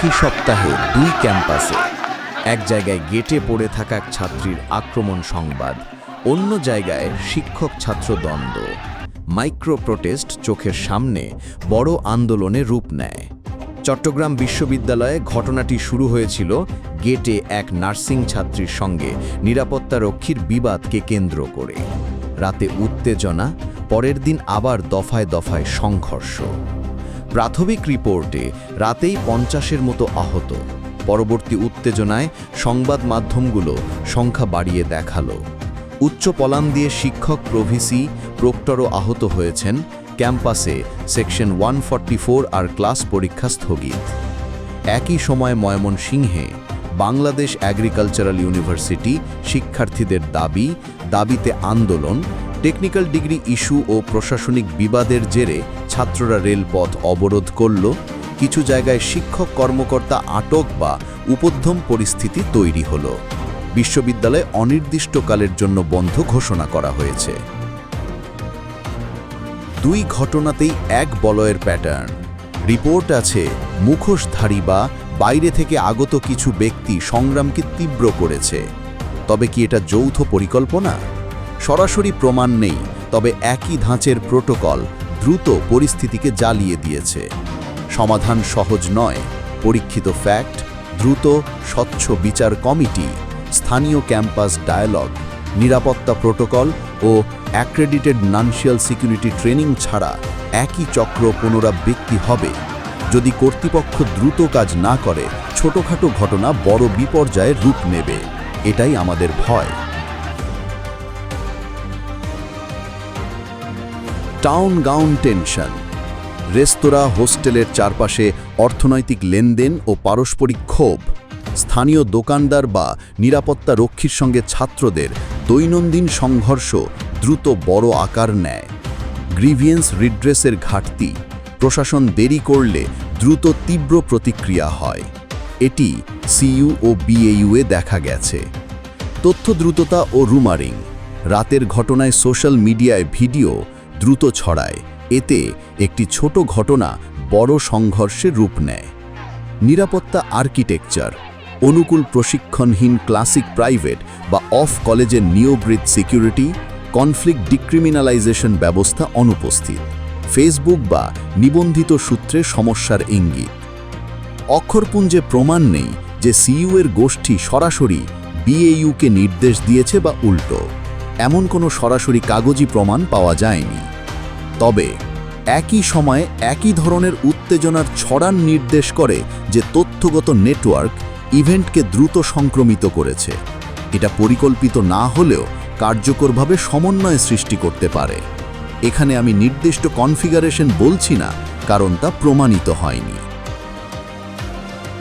একই সপ্তাহে দুই ক্যাম্পাসে, এক জায়গায় গেটে পড়ে থাকা এক ছাত্রীর আক্রমণ সংবাদ, অন্য জায়গায় শিক্ষক ছাত্র দ্বন্দ্ব। মাইক্রো প্রোটেস্ট চোখের সামনে বড় আন্দোলনে রূপ নেয়। চট্টগ্রাম বিশ্ববিদ্যালয়ে ঘটনাটি শুরু হয়েছিল গেটে এক নার্সিং ছাত্রীর সঙ্গে নিরাপত্তা রক্ষীর বিবাদকে কেন্দ্র করে। রাতে উত্তেজনা, পরের দিন আবার দফায় দফায় সংঘর্ষ। প্রাথমিক রিপোর্টে রাতেই পঞ্চাশের মতো আহত। পরবর্তী উত্তেজনায় সংবাদ মাধ্যমগুলো সংখ্যা বাড়িয়ে দেখাল। উচ্চ পলান দিয়ে শিক্ষক প্রভিসি প্রক্টরও আহত হয়েছেন ক্যাম্পাসে সেকশন ওয়ান আর ক্লাস পরীক্ষা স্থগিত। একই সময় ময়মনসিংহে বাংলাদেশ অ্যাগ্রিকালচারাল ইউনিভার্সিটি শিক্ষার্থীদের দাবি, দাবিতে আন্দোলন টেকনিক্যাল ডিগ্রি ইস্যু ও প্রশাসনিক বিবাদের জেরে ছাত্ররা রেলপথ অবরোধ করল, কিছু জায়গায় শিক্ষক কর্মকর্তা আটক বা উপধ্যম পরিস্থিতি তৈরি হল। বিশ্ববিদ্যালয়ে অনির্দিষ্টকালের জন্য বন্ধ ঘোষণা করা হয়েছে। দুই ঘটনাতেই এক বলয়ের প্যাটার্ন। রিপোর্ট আছে, মুখোশধারী বা বাইরে থেকে আগত কিছু ব্যক্তি সংগ্রামকে তীব্র করেছে। তবে কি এটা যৌথ পরিকল্পনা? সরাসরি প্রমাণ নেই, তবে একই ধাঁচের প্রোটোকল। দ্রুত পরিস্থিতিকে জ্বালিয়ে দিয়েছে। সমাধান সহজ নয়, পরীক্ষিত ফ্যাক্ট দ্রুত, স্বচ্ছ বিচার কমিটি, স্থানীয় ক্যাম্পাস ডায়ালগ নিরাপত্তা প্রোটোকল ও অ্যাক্রেডিটেড নানশিয়াল সিকিউরিটি ট্রেনিং ছাড়া একই চক্র পুনরাবৃত্তি হবে। যদি কর্তৃপক্ষ দ্রুত কাজ না করে, ছোটখাটো ঘটনা বড় বিপর্যয়ের রূপ নেবে। এটাই আমাদের ভয়। Town gown tension. রেস্তোরাঁ, হোস্টেলের চারপাশে অর্থনৈতিক লেনদেন ও পারস্পরিক ক্ষোভ। স্থানীয় দোকানদার বা নিরাপত্তা রক্ষীর সঙ্গে ছাত্রদের দৈনন্দিন সংঘর্ষ দ্রুত বড় আকার নেয়। গ্রিভিয়েন্স রিড্রেসের ঘাটতি, প্রশাসন দেরি করলে দ্রুত তীব্র প্রতিক্রিয়া হয়। এটি সিইউ ও বিএইউ এ দেখা গেছে। তথ্য দ্রুততা ও রুমারিং। রাতের ঘটনায় সোশ্যাল মিডিয়ায় ভিডিও দ্রুত ছড়ায়। এতে একটি ছোট ঘটনা বড় সংঘর্ষের রূপ নেয়। নিরাপত্তা আর্কিটেকচার, অনুকূল প্রশিক্ষণহীন ক্লাসিক প্রাইভেট বা অফ কলেজের নিয়োগৃত সিকিউরিটি, কনফ্লিক্ট ডিক্রিমিনালাইজেশন ব্যবস্থা অনুপস্থিত। ফেসবুক বা নিবন্ধিত সূত্রে সমস্যার ইঙ্গিত। অক্ষরপুঞ্জে প্রমাণ নেই যে সিইউ এর গোষ্ঠী সরাসরি বিএইউকে নির্দেশ দিয়েছে বা উল্টো। এমন কোনো সরাসরি কাগজি প্রমাণ পাওয়া যায়নি। তবে একই সময়ে একই ধরনের উত্তেজনার ছড়ান নির্দেশ করে যে তথ্যগত নেটওয়ার্ক ইভেন্টকে দ্রুত সংক্রমিত করেছে। এটা পরিকল্পিত না হলেও কার্যকরভাবে সমন্বয় সৃষ্টি করতে পারে। এখানে আমি নির্দিষ্ট কনফিগারেশন বলছি না, কারণ তা প্রমাণিত হয়নি।